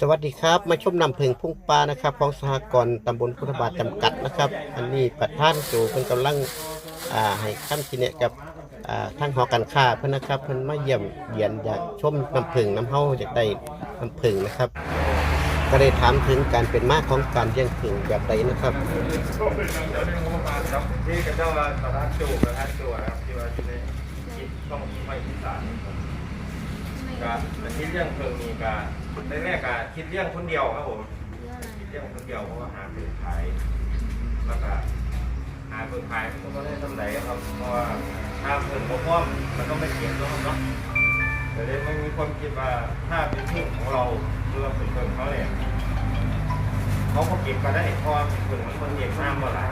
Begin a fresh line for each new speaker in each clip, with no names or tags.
สวัสดีครับ มาชมนำเพลิงพุ่งปลานะครับ ของสหกรณ์ตำบลพุทธบาทจำกัดนะครับ อันนี้ประธานจูเพิ่นกำลังอ่าให้คำชี้แนะกับอ่าทางหอการค้าเพิ่นนะครับเพิ่นมาเยี่ยมเยียนอยากชมน้ำผึ้งน้ำเฮาอยากได้น้ำผึ้งนะครับ ก็ได้ถามถึงการเป็นมากของการเลี้ยงผึ้งแบบใดนะครับ
เดี๋ยวนึงงบประมาณครับ ที่กันเจ้าว่าสถานจูสถานจูนะครับที่ว่าอยู่ในคิดต้องไม่อีสานก็แต่คิดเรื่องเพิ่งมีการ แรกๆก็คิดเรื่องคนเดียวครับผมคิดเรื่องคนเดียวเพราะว่าหาเพิ่งขายแล้วก็หาเพิ่งขายมันก็ไม่ได้ทำไหนครับเพราะว่าถ้าเพิ่งบ่พร้อมมันต้องไม่เก็บแล้วครับเนาะแต่เลยไม่มีความคิดว่าถ้าเป็นพึ่งของเราหรือว่าเป็นเพิ่เขาเนี่ยเขาก็เก็บมาได้เพราะว่าเหมือนมันเก็บน้ำมาหลาย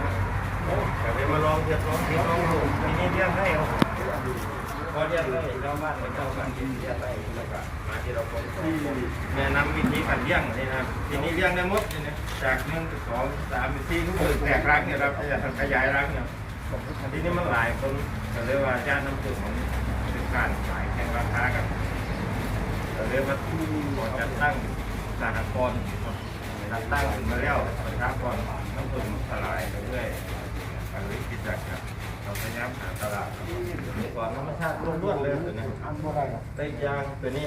แต่ไปมาลองเทียบลองเทียบลองดูทีนี้เลี้ยงได้ครับ เลี้ยงได้เจ้าบ้านเจ้าบ้านที่เลี้ยงได้แล้วก็มาที่เราคนแนะนำวิธีการเลี้ยงนี่นะทีนี้เลี้ยงได้หมดนี่นะจากหนึ่งถึงสองสามสี่ทุกคนแตกรักเนี่ยเราจะขยายรักเนี่ยทีนี้มันหลายคนเรียกว่าย่านน้ำผึ้งมันเป็นการขายแข่งราคากันเรียกว่าขอจัดตั้งสหกรณ์ตั้งตั้งมาแล้วนะครับก่อนน้ำผึ้งสลายไปเรื่อยการวิกฤตจากครับ เราพยายามหาตลาดครับก่อนธรรมชาติล้วนๆเลยตัวนี้ได้ยางตัวนี้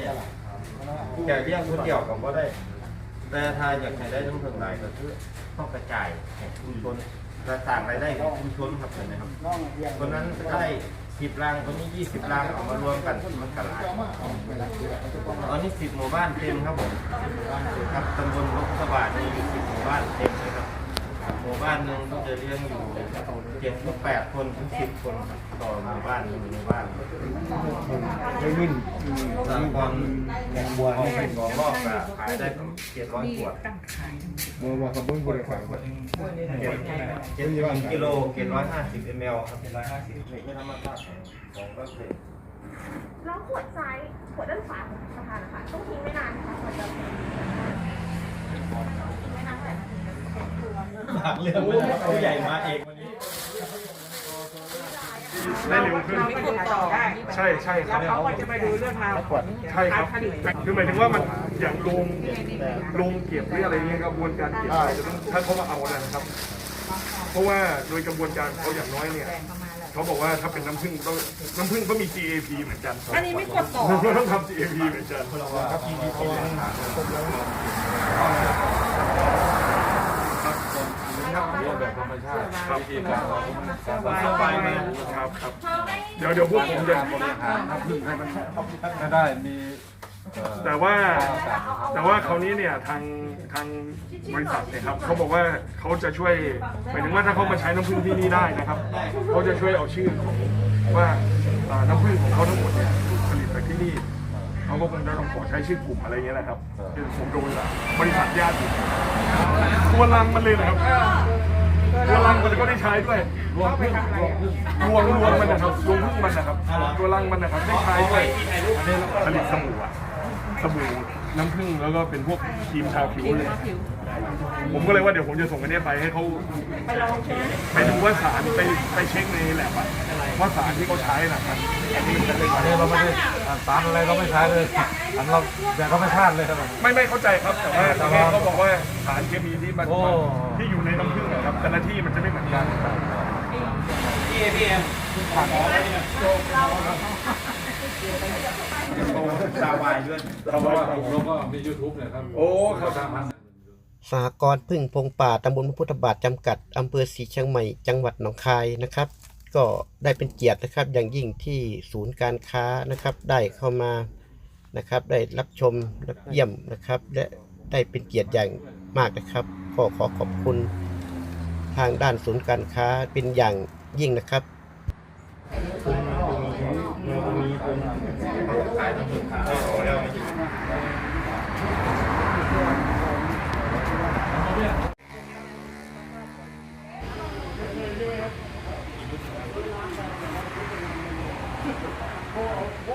แก่เลี้ยงคนเดียวก็บ่ได้ แต่ถ้าอยากให้ได้น้ำผึ้งหลายก็คือต้องกระจายให้ชุมชนกระสร้างรายได้ให้ชุมชนครับเห็นไหมครับคนนั้นได้สิบรังคนนี้ยี่สิบรังเอามารวมกันมันกระหลายตอนนี้สิบหมู่บ้านเต็มครับผมครับตำบลนกสบาทมีอยู่สิบหมู่บ้านเต็มเลยครั บหมู่บ้านหนึ่งก็จะเลี้ยงอยู่เจ็ดถึงแปดคนถึงสิบคนครับต่อหมู่บ้านหนึ่งหมู่บ้าน
ได้ยิน
สามคน
แกงบัว
พอ
นี่
ไปสองรอบก็ขายได้ประมาณเจ็ดร้อยขวด
บัวบัวกับเบิ้งบัวเลยครับ
เจ็ดเจ็ดสิบกิโลเจ็ดร้อยห้าสิบมลครับเจ็ดร้อยห้าสิบไม่ธรรมชาติของก็คือ
แล้วขวดซ้ายขวดด้านขวาของสะพานนะคะต้องทิ้งไม่นานค่ะมันจะทิ้งไม่นานเท่าไหร่
เรื่องมันผู้ใหญ่มาเองวันนี้
ได้เร็วขึ้น
ไม่ติดต่อได้
ใช่ใช่ค
แล้
รับ
วเขาก็จะมาดูเรื่องราวของ
ใช่ครับ
การผลิต
คือหมายถึงว่ามันอย่างโรงโรงเก็บหรืออะไรเงี้ยกระบวนการเก็บอะไรจะต้องถ้าเขามาเอานะครับ เพราะว่าโดยกระบวนการเขาอย่างน้อยเนี่ยเขาบอกว่าถ้าเป็นน้ำผึ้งต้องน้ำผึ้งก็มี GAP เหมือนกัน
อันนี้ไม่กดต่อ
เราต้องทำ GAP เหมือนกัน ครับ
แบบธรร มชาติ
ครับ
วิธีการเรา
สบายมากครับครับ เดี๋ยวเดี๋ยวพวกผมจะ
บริหารน้ำผึ้งให้มันให้ได้มี
แต่ว่าแต่ว่าคราวนี้เนี่ยทางทางบริษัทเนี่ยครับเขาบอกว่าเขาจะช่วยหมายถึงว่าถ้าเขามาใช้น้ำผึ้งที่นี่ได้นะครับเขาจะช่วยเอาชื่อของว่าน้ำผึ้งของเขาทั้งหมดเนี่ยผลิตจากที่นี่เขาก็คงจะต้องขอใช้ชื่อกลุ่มอะไรเงี้ยนะครับคือผมโดนบริษัทญาติตัวรังมันเลยนะครับ ตัวรังมันก็ได้ใช้ด้วย
รวมพึ่งรวมพึ่ง
รวงรวงมันนะครับรวงพึ่งมันนะครับ ตัวรังมันนะครับได้ใช้ด้วยอันนี้ผลิตสบู่อะสบู่ น้ำผึ้งแล้วก็เป็นพวกครีมทาผิวเลย ผมก็เลยว่าเดี๋ยวผมจะส่งอันเนี้ยไปให้เขาไปดูว่าสารไปไปเช็คในแลบอะว่าสารที่เขาใช้นะครับอันนี้มันจะเป็น
อันนี้เราไม่ได้อ่านสารอะไรเราไม่ใช้เลยอันเราแบบธรรมชาติเลยครับ
ไม่ไม่เข้าใจครับแต่ว่าทีนี้เขาบอกว่าสารเคมีที่มัน
โอ้
ที่อยู่ในน้ำผึ้งนะครับแต่ละที่มันจะไม่เหมือนกัน
สาวายด้วย
เพราะว่าเราก็มี YouTube เนี่ยครับ
โอ้ครับ
สามพัน
สหกรณ์พึ่งพงป่าตำบลพระพุทธบาทจำกัดอำเภอศรีเชียงใหม่จังหวัดหนองคายนะครับ ก็ได้เป็นเกียรตินะครับอย่างยิ่งที่ศูนย์การค้านะครับ ได้เข้ามานะครับ ได้รับชมรับเยี่ยมนะครับ และได้เป็นเกียรติอย่างมากนะครับขอขอขอบคุณทางด้านศูนย์การค้าเป็นอย่างยิ่งนะครับ
คุณมีคุณ Thank 跑